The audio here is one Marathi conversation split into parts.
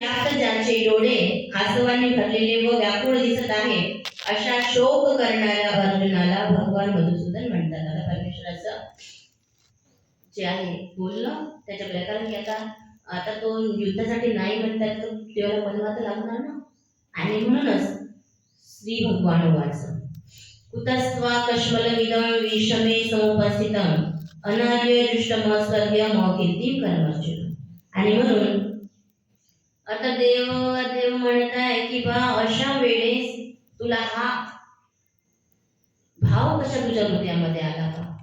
त्यात ज्यांचे डोळे आसवाने भरलेले व व्याकुळ दिसत आहे अशा शोक करणाऱ्या अर्जुनाला भगवान मधुसूदन म्हणतात. आता परमेश्वराचं जे आहे बोलणं त्याच्याकडे कारण की आता आता तो युद्धासाठी नाही म्हणतात तर देवाला बनवा तर लागणार ना? आणि म्हणूनच श्री भगवान वाच कुतस्त्वा कश्मलमिदं विषमे समुपस्थितम् अनार्य दृष्टमस्वर्ग्य मौकीर्ती कर्मर्जुन। आणि म्हणून आता देव देव म्हणत आहे की बा अशा वेळेस तुला हा भाव कशा तुझ्या हृदयामध्ये आला का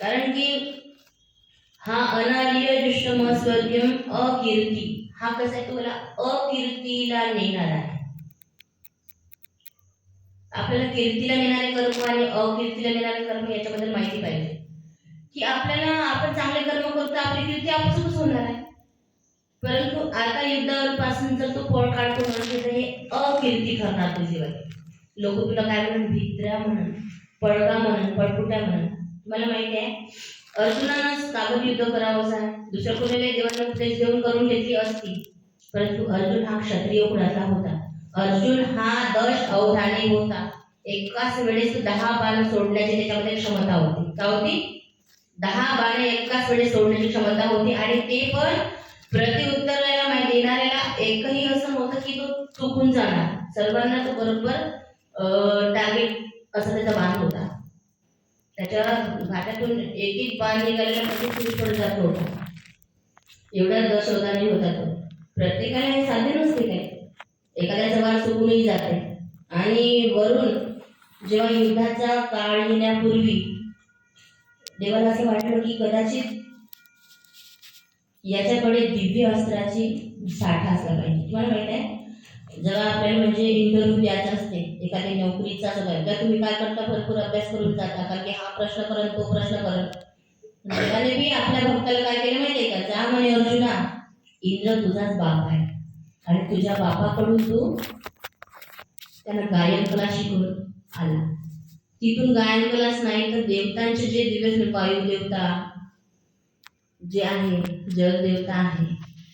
कारण की हा अनार्य दृष्टमस्वर्ग्यम अकीर्ती हा कसा आहे तुला अकीर्तीला नेणार आहे. आपल्याला कीर्तीला नेणारे कर्म आणि अकीर्तीला नेणारे कर्म याच्याबद्दल माहिती पाहिजे. की आपल्याला आपण चांगले कर्म करतो आपली कीर्ती आपसूकच होणार आहे. परंतु आता युद्धापासून जर तो पळ काढतो म्हणजे तर हे अकीर्ती करणार तुझीवर. लोक तुला काय म्हणून? भित्र्या म्हणून पळगा म्हणून पळकुट्या म्हणून. तुम्हाला माहिती आहे? अर्जुनानंच काबत युद्ध करावंच आहे. दुसऱ्या कोणाला देवांना उपदेश देऊन करून घेतली असती. परंतु अर्जुन हा क्षत्रिय कुळाचा होता. अर्जुन हा दश अवधानी होता. एकाच वेळेस दहा बाण सोडण्याची त्याच्यामध्ये क्षमता होती. का होती? दहा बाणे एकाच वेळेस सोडण्याची क्षमता होती आणि ते पण प्रतिउत्तराला माहिती देणाऱ्याला एकही असं नव्हतं की तो चुकून जाणार. सर्वांना तो बरोबर टार्गेट असा त्याचा बाण होता. त्याच्या घाटातून एक एक बाण निघालेला म्हणजे पुरुष जात होता एवढा दश अवधानी होता तो. प्रत्येकाला हे साधे नसते काय? एखाद्याचा वार चुकूनही जाते. आणि वरून जेव्हा युद्धाचा काळ येण्यापूर्वी देवाला असं वाटलं की कदाचित याच्याकडे दिव्य अस्त्राची साठा असला पाहिजे. तुम्हाला माहीत आहे? जेव्हा आपल्याला म्हणजे इंटरव्ह्यू द्यायचा असते. एखाद्या नोकरीचा असं काय तर तुम्ही काय करता? भरपूर अभ्यास करून जाता. कारण की हा प्रश्न करन तो प्रश्न करन देवाने म्हणजे मी आपल्या भक्ताला काय केलं माहितीये का? जा म्हणे अर्जुना इंद्र तुझाच बाप आहे. आणि तुझ्या बापाकडून तू त्यांना गायन कला शिकून आला. तिथून गायन कलाच नाही तर देवतांचे जे दिवस वायू देवता जे आहे जगदेवता आहे.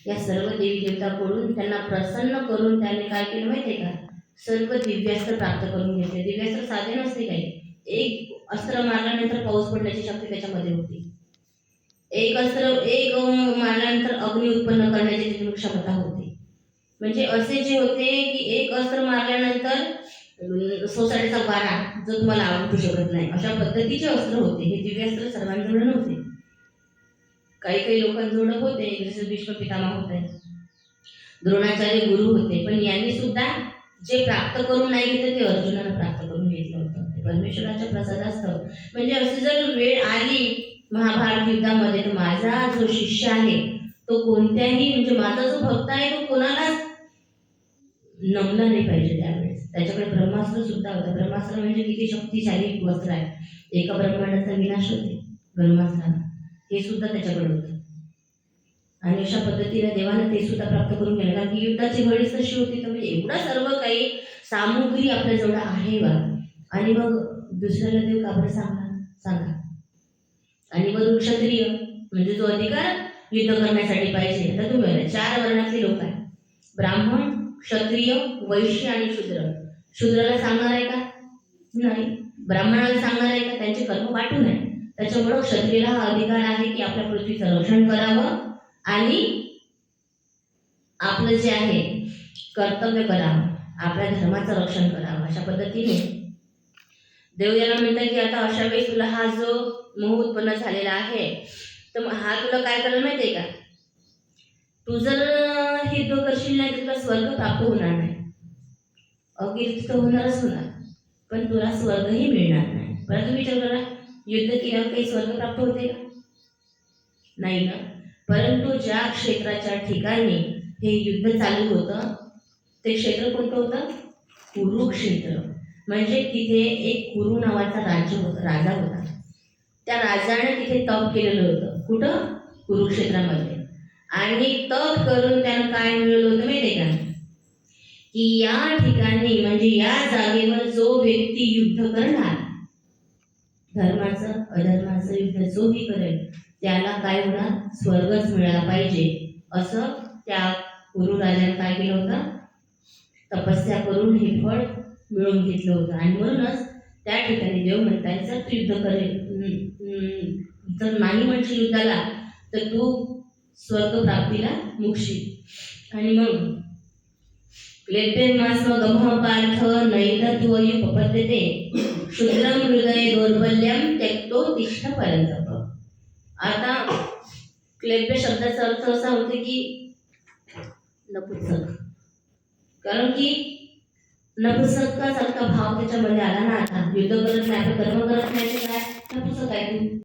या सर्व देवी देवताकडून त्यांना प्रसन्न करून त्यांनी काय केलं आहे का? सर्व दिव्यास्त्र प्राप्त करून घेतले. दिव्यास्त्र साधे नसते काही. एक अस्त्र मारल्यानंतर पाऊस पडण्याची शक्ती त्याच्यामध्ये होती. एक अस्त्र एक मारल्यानंतर अग्नी उत्पन्न करण्याची क्षमता होती. म्हणजे असे जे होते की एक अस्त्र मारल्यानंतर सोसायटीचा वारा जो तुम्हाला आवडू शकत नाही. अशा पद्धतीचे अस्त्र होते. हे दिव्यास्त्र सर्वांजवळ नव्हते काही काही लोकांजवळ होते जसे भीष्म पितामह होते द्रोणाचार्य गुरु होते पण यांनी सुद्धा जे प्राप्त करून नाही घेतलं ते अर्जुनाला प्राप्त करून घेतलं होतं. ते परमेश्वराच्या प्रसादास्तव म्हणजे अशी जर वेळ आली महाभारत युद्धामध्ये तर माझा जो शिष्य आहे तो कोणत्याही म्हणजे माझा जो भक्त आहे तो कोणालाच नमला नाही पाहिजे त्यावेळेस. त्याच्याकडे ब्रह्मास्त्र सुद्धा होतं. ब्रह्मास्त्र म्हणजे किती शक्तिशाली वस्त्र आहे. एका ब्रह्मांडाचा विनाश होते. ब्रह्मास्त्राला हे सुद्धा त्याच्याकडे होतं. आणि अशा पद्धतीने देवानं ते सुद्धा प्राप्त करून गेलं कारण की युद्धाची घडीच तशी होती तर म्हणजे एवढा सर्व काही सामुग्री आपल्याजवळ आहे बा. आणि मग दुसऱ्याला देव का बरं सांगा? सांगा. आणि मग क्षत्रिय म्हणजे जो अधिकार युद्ध करण्यासाठी पाहिजे. आता तुम्ही बघा, चार वर्णातले लोक आहे ब्राह्मण क्षत्रिय वैश्य आणि शूद्र. शूद्राला सांगणार आहे का? नाही. ब्राह्मणाला सांगणार आहे का? त्यांचे कर्म वाटून आहे त्याच्यामुळं क्षत्रियला हा अधिकार आहे की आपल्या पृथ्वीचं रक्षण करावं आणि आपलं जे आहे कर्तव्य करावं आपल्या धर्माचं रक्षण करावं अशा पद्धतीने. देव याला म्हणतात की आता अशा वेळी तुला हा जो मोह उत्पन्न झालेला आहे तर हा तुला काय करायला माहितीये का? तू जर हे युद्ध करशील नाही तर तुला स्वर्ग प्राप्त होणार नाही. अगदी तर होणारच होणार पण तुला स्वर्गही मिळणार नाही. परंतु विचार करा युद्ध केल्यावर काही स्वर्ग प्राप्त होते का? नाही ना. परंतु ज्या क्षेत्राच्या ठिकाणी हे युद्ध चालू होतं ते क्षेत्र कोणतं होतं? कुरुक्षेत्र. म्हणजे तिथे एक कुरु नावाचा राज्य होता राजा होता. त्या राजाने तिथे तप केलेलं होतं. कुठं? कुरुक्षेत्रामध्ये. आणि तप करून त्यानं काय मिळवलं होतं माहिती का? की या ठिकाणी म्हणजे या जागेवर जो व्यक्ती युद्ध करणार धर्माचं अधर्माचं युद्ध जोही करेल त्याला काय होणार? स्वर्गच मिळाला पाहिजे. असं त्या गुरुराजाने काय केलं होतं? तपस्या करून हे फळ मिळवून घेतलं होतं. आणि म्हणूनच त्या ठिकाणी देव म्हणताय जर तू युद्ध करेल. जर नाही म्हणशील युद्धाला तर तू स्वर्ग प्राप्तीला मुक्षी. आणि मग क्लेपेमास्म गमः पार्थ देते शुद्रम हृदय दौर्बल्यम त्यक्तो तिष्ठ परंतप आता क्लेब्य शब्दाचा अर्थ असा होतो की नपुसक. कारण की नपुसकासारखा भाव त्याच्यामध्ये आला ना आता. युद्ध करत नाही आपण कर्म करत नाही तर काय? नपुसक आहे.